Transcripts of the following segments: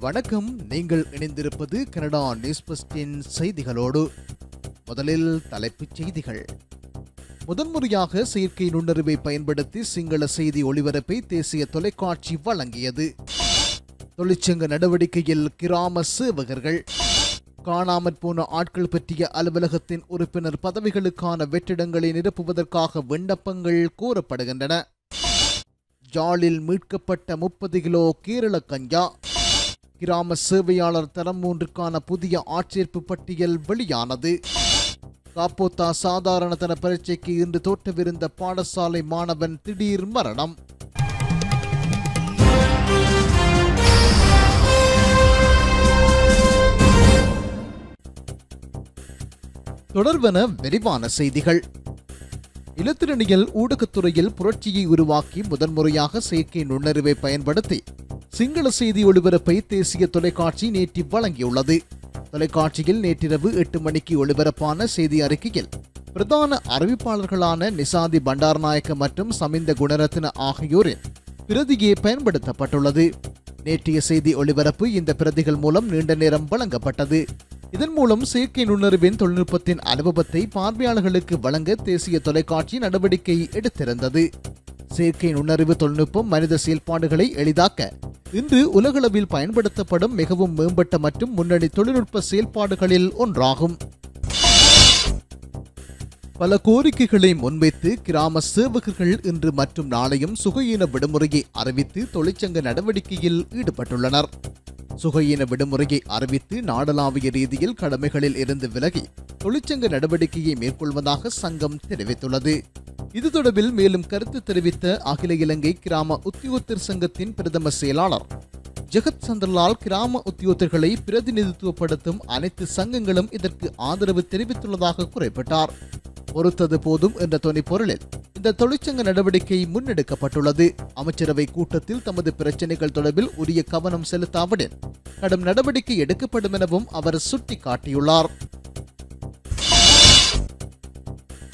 வணக்கம். நீங்கள் இணைந்திருப்பது கனடா நியூஸ் பஸ்டின் செய்திகளோடு. முதலில் தலைப்புச் செய்திகள். முதன்முறையாக செயற்கை நுண்ணறிவை பயன்படுத்தி சிங்கள செய்தி ஒளிபரப்பை தேசிய தொலைக்காட்சி வழங்கியது. தொழிற்சங்க நடவடிக்கையில் கிராம சேவகர்கள். காணாமற் போன ஆட்கள் பற்றிய அலுவலகத்தின் உறுப்பினர் பதவிகளுக்கான வெற்றிடங்களை நிரப்புவதற்காக விண்ணப்பங்கள் கோரப்படுகின்றன. ஜாலில் மீட்கப்பட்ட முப்பது கிலோ கேரள கஞ்சா. கிராம சேவையாளர் தரம் மூன்றுக்கான புதிய ஆட்சேர்ப்பு பட்டியல் வெளியானது. காப்போத்தா சாதாரணதன பரீட்சைக்கு இன்று தோற்றவிருந்த பாடசாலை மாணவன் திடீர் மரணம். தொடர்வன விரிவான செய்திகள். இலத்திரனியல் ஊடகத்துறையில் புரட்சியை உருவாக்கி முதன்முறையாக செயற்கை நுண்ணறிவை பயன்படுத்தி சிங்கள செய்தி ஒளிபரப்பை தேசிய தொலைக்காட்சி நேற்று வழங்கியுள்ளது. தொலைக்காட்சியில் நேற்றிரவு எட்டு மணிக்கு ஒளிபரப்பான செய்தி அறிக்கையில் பிரதான அறிவிப்பாளர்களான நிசாதி பண்டாரநாயக்க மற்றும் சமிந்த குணரத்ன ஆகியோரின் பிரதியே பயன்படுத்தப்பட்டுள்ளது. நேற்றைய செய்தி ஒளிபரப்பு இந்த பிரதிகள் மூலம் நீண்ட நேரம் வழங்கப்பட்டது. இதன் மூலம் செயற்கை நுண்ணறிவின் தொழில்நுட்பத்தின் அனுபவத்தை பார்வையாளர்களுக்கு வழங்க தேசிய தொலைக்காட்சி நடவடிக்கை எடுத்திருந்தது. செயற்கை நுண்ணறிவு தொழில்நுட்பம் மனித செயல்பாடுகளை எளிதாக்க. இன்று உலகளவில் பயன்படுத்தப்படும் மிகவும் மேம்பட்ட மற்றும் முன்னணி தொழில்நுட்ப செயல்பாடுகளில் ஒன்றாகும். பல கோரிக்கைகளை முன்வைத்து கிராம சேவகர்கள் இன்று மற்றும் நாளையும் சுகையின விடுமுறையை அறிவித்து தொழிற்சங்க நடவடிக்கையில் ஈடுபட்டுள்ளனர். சுகையின விடுமுறையை அறிவித்து நாடளாவிய ரீதியில் கடமைகளில் இருந்து விலகி தொழிற்சங்க நடவடிக்கையை மேற்கொள்வதாக சங்கம் தெரிவித்துள்ளது. இது தொடர்பில் மேலும் கருத்து தெரிவித்த அகில இலங்கை கிராம உத்தியோகத்தர் சங்கத்தின் பிரதம செயலாளர். ஜெகத் சந்திரலால் கிராம உத்தியோகத்தர்களை பிரதிநிதித்துவப்படுத்தும் அனைத்து சங்கங்களும் இதற்கு ஆதரவு தெரிவித்துள்ளதாக குறிப்பிட்டார். பொறுத்தது போதும் என்ற துணை பொருளில் இந்த தொழிற்சங்க நடவடிக்கை முன்னெடுக்கப்பட்டுள்ளது. அமைச்சரவை கூட்டத்தில் தமது பிரச்சினைகள் தொடர்பில் உரிய கவனம் செலுத்தாவிடன் கடும் நடவடிக்கை எடுக்கப்படும் எனவும் அவர் சுட்டிக்காட்டியுள்ளார்.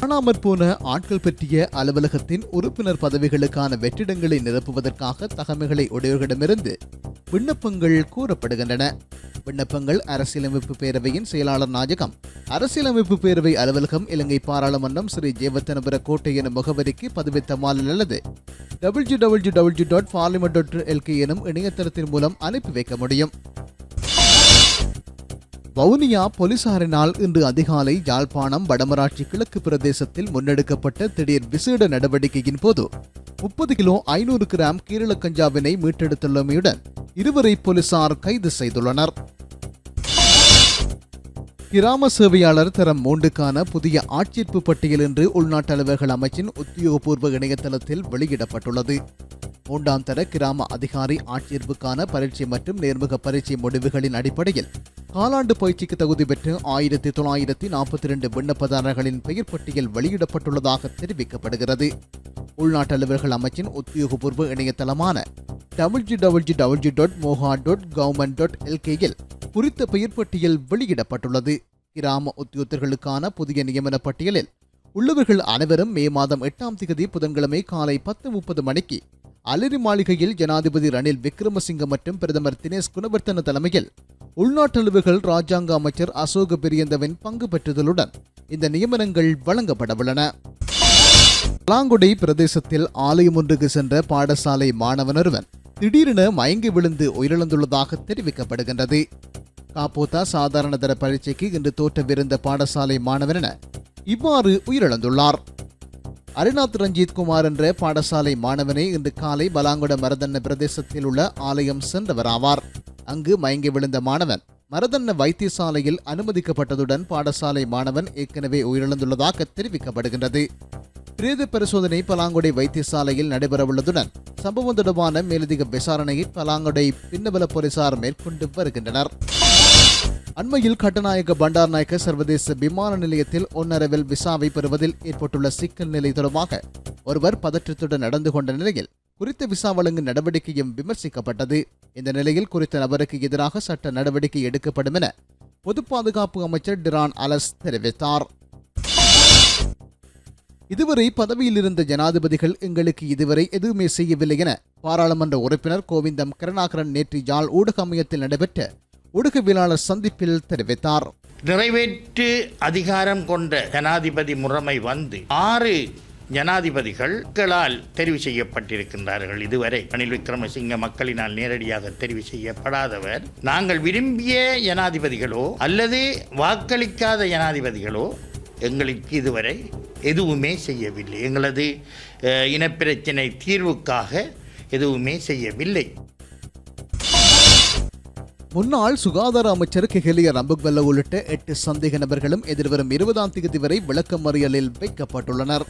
காணாமற் போன ஆட்கள் பற்றிய அலுவலகத்தின் உறுப்பினர் பதவிகளுக்கான வெற்றிடங்களை நிரப்புவதற்காக தகமைகளை உடையவர்களிடமிருந்து விண்ணப்பங்கள் கூறப்படுகின்றன விண்ணப்பங்கள் அரசியலமைப்பு பேரவையின் செயலாளர் நாயகம் அரசியலமைப்பு பேரவை அலுவலகம் இலங்கை பாராளுமன்றம் ஸ்ரீ ஜேவத்தனபுர கோட்டை என முகவரிக்கு பதிவித்தமால் அல்லது W W W dot parliament dot LK எனும் இணையதளத்தின் மூலம் அனுப்பி வைக்க முடியும். வவுனியா போலீசாரினால் இன்று அதிகாலை யாழ்ப்பாணம் வடமராட்சி கிழக்கு பிரதேசத்தில் முன்னெடுக்கப்பட்ட திடீர் விசேட நடவடிக்கையின் போது முப்பது கிலோ ஐநூறு கிராம் கேரள கஞ்சாவினை மீட்டெடுத்துள்ளமையுடன் இருவரை போலீசார் கைது செய்துள்ளனர். கிராம சேவையாளர் தரம் மூன்றுக்கான புதிய ஆட்சேர்ப்பு பட்டியல் என்று உள்நாட்டு அலுவலர்கள் அமைச்சின் உத்தியோகபூர்வ இணையதளத்தில் வெளியிடப்பட்டுள்ளது. மூன்றாம் தர கிராம அதிகாரி ஆட்சேர்ப்புக்கான பரீட்சை மற்றும் நேர்முக பரீட்சை முடிவுகளின் அடிப்படையில் காலாண்டு பயிற்சிக்கு தகுதி பெற்று ஆயிரத்தி தொள்ளாயிரத்தி நாற்பத்தி இரண்டு விண்ணப்பதாரர்களின் பெயர் பட்டியல் வெளியிடப்பட்டுள்ளதாக தெரிவிக்கப்படுகிறது. உள்நாட்டு அலுவலர்கள் அமைச்சின் உத்தியோகபூர்வ இணையதளமான W W W dot moha dot government dot எல்கேயில் குறித்த பெயர் பட்டியல் வெளியிடப்பட்டுள்ளது. கிராம உத்தியோகத்தர்களுக்கான புதிய நியமன பட்டியலில் உள்ளவர்கள் அனைவரும் மே மாதம் எட்டாம் தேதி புதன்கிழமை காலை பத்து முப்பது மணிக்கு அலரி மாளிகையில் ஜனாதிபதி ரணில் விக்ரமசிங்க மற்றும் பிரதமர் தினேஷ் குணவர்த்தன தலைமையில் உள்நாட்டலுவுகள் ராஜாங்க அமைச்சர் அசோக பெரியந்தவின் பங்கு பெற்றுதலுடன் இந்த நியமனங்கள் வழங்கப்படவுள்ளன. பலாங்குடி பிரதேசத்தில் ஆலயம் ஒன்றுக்கு சென்ற பாடசாலை மாணவனொருவன் திடீரென மயங்கி விழுந்து உயிரிழந்துள்ளதாக தெரிவிக்கப்படுகின்றது. காப்போத்தா சாதாரண தர பரீட்சைக்கு இன்று தோற்றவிருந்த பாடசாலை மாணவன் இவ்வாறு உயிரிழந்துள்ளார். அரிநாத் ரஞ்சித் குமார் என்ற பாடசாலை மாணவனை இன்று காலை பலாங்குட மரதன்ன பிரதேசத்தில் உள்ள ஆலயம் சென்றவராவார். அங்கு மயங்கி விழுந்த மாணவன். மரதன்ன வைத்தியசாலையில் அனுமதிக்கப்பட்டதுடன் பாடசாலை மாணவன் ஏற்கனவே உயிரிழந்துள்ளதாக தெரிவிக்கப்படுகின்றது. பிரேத பரிசோதனை பலாங்குடை வைத்தியசாலையில் நடைபெறவுள்ளதுடன் சம்பவம் தொடர்பான மேலதிக விசாரணையை பலாங்குடை பின்னபல போலீசார் மேற்கொண்டு வருகின்றனர். அண்மையில் கட்டநாயக்க பண்டார்நாயக்க சர்வதேச விமான நிலையத்தில் ஒன்னரவில் விசாவை பெறுவதில் ஏற்பட்டுள்ள சிக்கல் நிலை தொடர்பாக ஒருவர் பதற்றத்துடன் நடந்து கொண்ட நிலையில் குறித்த விசா வழங்கும் நடவடிக்கையும் விமர்சிக்கப்பட்டது. இந்த நிலையில் குறித்த நபருக்கு எதிராக சட்ட நடவடிக்கை எடுக்கப்படும் என பொது பாதுகாப்பு அமைச்சர் டிரான் அலஸ் தெரிவித்தார். இதுவரை பதவியில் இருந்த ஜனாதிபதிகள் எங்களுக்கு இதுவரை எதுவுமே செய்யவில்லை என பாராளுமன்ற உறுப்பினர் கோவிந்தம் கருணாகரன் நேற்று யாழ் ஊடக அமையத்தில் நடைபெற்ற ஊடகவியலாளர் சந்திப்பில் தெரிவித்தார். நிறைவேற்று அதிகாரம் கொண்ட ஜனாதிபதி முறைமை வந்து ஆறு ஜனாதிபதிகள் மக்களால் தெரிவு செய்யப்பட்டிருக்கின்றார்கள். இதுவரை ரணில் விக்ரமசிங்க மக்களினால் நேரடியாக தெரிவு செய்யப்படாதவர். நாங்கள் விரும்பிய ஜனாதிபதிகளோ அல்லது வாக்களிக்காத ஜனாதிபதிகளோ எங்களுக்கு இதுவரை எதுவுமே செய்யவில்லை. எங்களது இனப்பிரச்சினை தீர்வுக்காக எதுவுமே செய்யவில்லை. முன்னாள் சுகாதார அமைச்சர் கெஹலிய ரம்புக்வெல்ல உள்ளிட்ட எட்டு சந்தேக நபர்களும் எதிர்வரும் இருபதாம் தேதி வரை விளக்கமறியலில் வைக்கப்பட்டுள்ளனர்.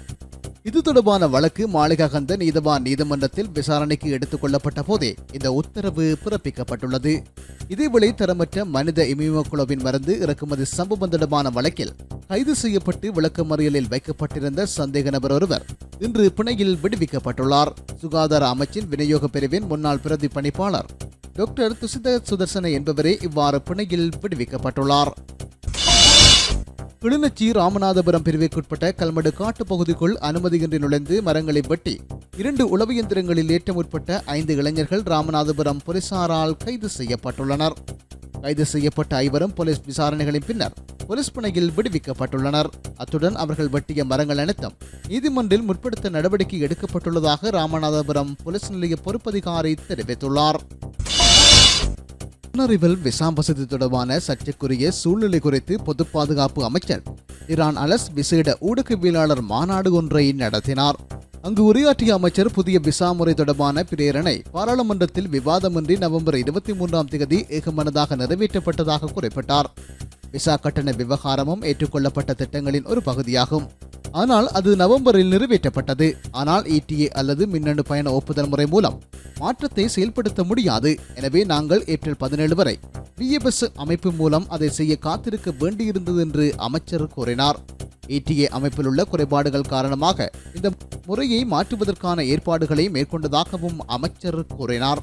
இது தொடர்பான வழக்கு மாளிகாகந்த நீதவான் நீதிமன்றத்தில் விசாரணைக்கு எடுத்துக் கொள்ளப்பட்ட போதே இந்த உத்தரவு பிறப்பிக்கப்பட்டுள்ளது. இதேவேளை தரமற்ற மனித இமிமோகுளோவின் மருந்து இறக்குமதி சம்பவம் தொடர்பான வழக்கில் கைது செய்யப்பட்டு விளக்கமறியலில் வைக்கப்பட்டிருந்த சந்தேக நபர் ஒருவர் இன்று பிணையில் விடுவிக்கப்பட்டுள்ளார். சுகாதார அமைச்சின் விநியோக பிரிவின் முன்னாள் பிரதி பணிப்பாளர் டாக்டர் துசித சுதர்சன என்பவரே இவ்வாறு பிணையில் விடுவிக்கப்பட்டுள்ளார். கிளிநொச்சி ராமநாதபுரம் பிரிவுக்குட்பட்ட கல்மடு காட்டுப் பகுதிக்குள் அனுமதியின்றி நுழைந்து மரங்களை வெட்டி இரண்டு உளவு இயந்திரங்களில் ஏற்ற முற்பட்ட ஐந்து இளைஞர்கள் ராமநாதபுரம் போலீசாரால் கைது செய்யப்பட்டுள்ளனர். கைது செய்யப்பட்ட ஐவரும் போலீஸ் விசாரணைகளின் பின்னர் போலீஸ் பிணையில் விடுவிக்கப்பட்டுள்ளனர். அத்துடன் அவர்கள் வெட்டிய மரங்கள் அனைத்தும் நீதிமன்றில் முற்படுத்த நடவடிக்கை எடுக்கப்பட்டுள்ளதாக ராமநாதபுரம் போலீஸ் நிலைய பொறுப்பதிகாரி தெரிவித்துள்ளார். புனறிவல் விசாம் வசதி தொடர்பான சர்ச்சைக்குரிய சூழ்நிலை குறித்து பொது பாதுகாப்பு அமைச்சர் இரான் அலஸ் விசேட ஊடகவியலாளர் மாநாடு ஒன்றை நடத்தினார். அங்கு உரையாற்றிய அமைச்சர் புதிய விசா முறை தொடர்பான பிரேரணை பாராளுமன்றத்தில் விவாதமின்றி நவம்பர் இருபத்தி மூன்றாம் தேதி ஏகமனதாக நிறைவேற்றப்பட்டதாக குறிப்பிட்டார். விசா கட்டண விவகாரமும் ஏற்றுக்கொள்ளப்பட்ட திட்டங்களின் ஒரு பகுதியாகும். ஆனால் அது நவம்பரில் நிறைவேற்றப்பட்டது. ஆனால் இடிஏ அல்லது மின்னணு பயண ஒப்புதல் முறை மூலம் மாற்றத்தை செயல்படுத்த முடியாது. எனவே நாங்கள் ஏப்ரல் பதினேழு வரை பிஎப்எஸ் அமைப்பு மூலம் அதை செய்ய காத்திருக்க வேண்டியிருந்தது என்று அமைச்சர் கூறினார். இடிஏ அமைப்பில் உள்ள குறைபாடுகள் காரணமாக இந்த முறையை மாற்றுவதற்கான ஏற்பாடுகளை மேற்கொண்டதாகவும் அமைச்சர் கூறினார்.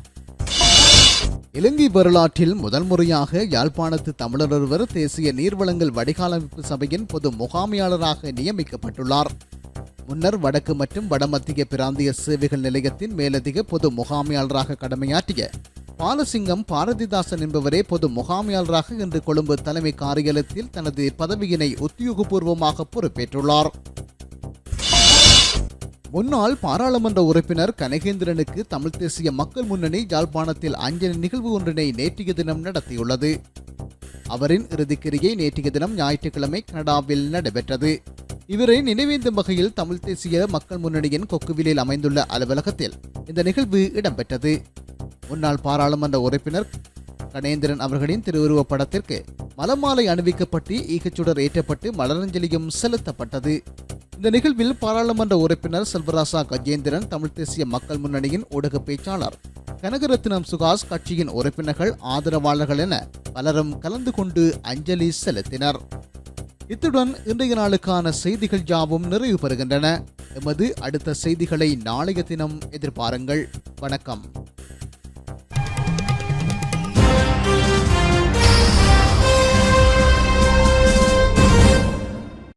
இலங்கை வரலாற்றில் முதல் முறையாக யாழ்ப்பாணத்து தமிழர் ஒருவர் தேசிய நீர்வளங்கள் வடிகாலமைப்பு சபையின் பொது முகாமையாளராக நியமிக்கப்பட்டுள்ளார். முன்னர் வடக்கு மற்றும் வடமத்திய பிராந்திய சேவைகள் நிலையத்தின் மேலதிக பொது முகாமையாளராக கடமையாற்றிய பாலசிங்கம் பாரதிதாசன் என்பவரே பொது முகாமையாளராக இன்று கொழும்பு தலைமை காரியாலயத்தில் தனது பதவியினை உத்தியோகபூர்வமாக பொறுப்பேற்றுள்ளார். முன்னாள் பாராளுமன்ற உறுப்பினர் கனகேந்திரனுக்கு தமிழ் தேசிய மக்கள் முன்னணி யாழ்ப்பாணத்தில் அஞ்சலி நிகழ்வு ஒன்றினை நேற்றைய தினம் நடத்தியுள்ளது. அவரின் இறுதிக்கிரியை நேற்றைய தினம் ஞாயிற்றுக்கிழமை கனடாவில் நடைபெற்றது. இவரை நினைவேந்தும் வகையில் தமிழ் தேசிய மக்கள் முன்னணியின் கொக்குவிலில் அமைந்துள்ள அலுவலகத்தில் இந்த நிகழ்வு இடம்பெற்றது. முன்னாள் பாராளுமன்ற உறுப்பினர் கணேந்திரன் அவர்களின் திருவுருவப் படத்திற்கு மலமாலை அணிவிக்கப்பட்டு ஈகச்சுடர் ஏற்றப்பட்டு மலரஞ்சலியும் செலுத்தப்பட்டது. இந்த நிகழ்வில் பாராளுமன்ற உறுப்பினர் செல்வராசா கஜேந்திரன் தமிழ் தேசிய மக்கள் முன்னணியின் ஊடக பேச்சாளர் கனகரத்னம் சுகாஸ் கட்சியின் உறுப்பினர்கள் ஆதரவாளர்கள் என பலரும் கலந்து கொண்டு அஞ்சலி செலுத்தினர். இத்துடன் இன்றைய நாளுக்கான செய்திகள் யாவும் நிறைவு பெறுகின்றன எமது அடுத்த செய்திகளை நாளைய தினம் எதிர்பாருங்கள். வணக்கம்.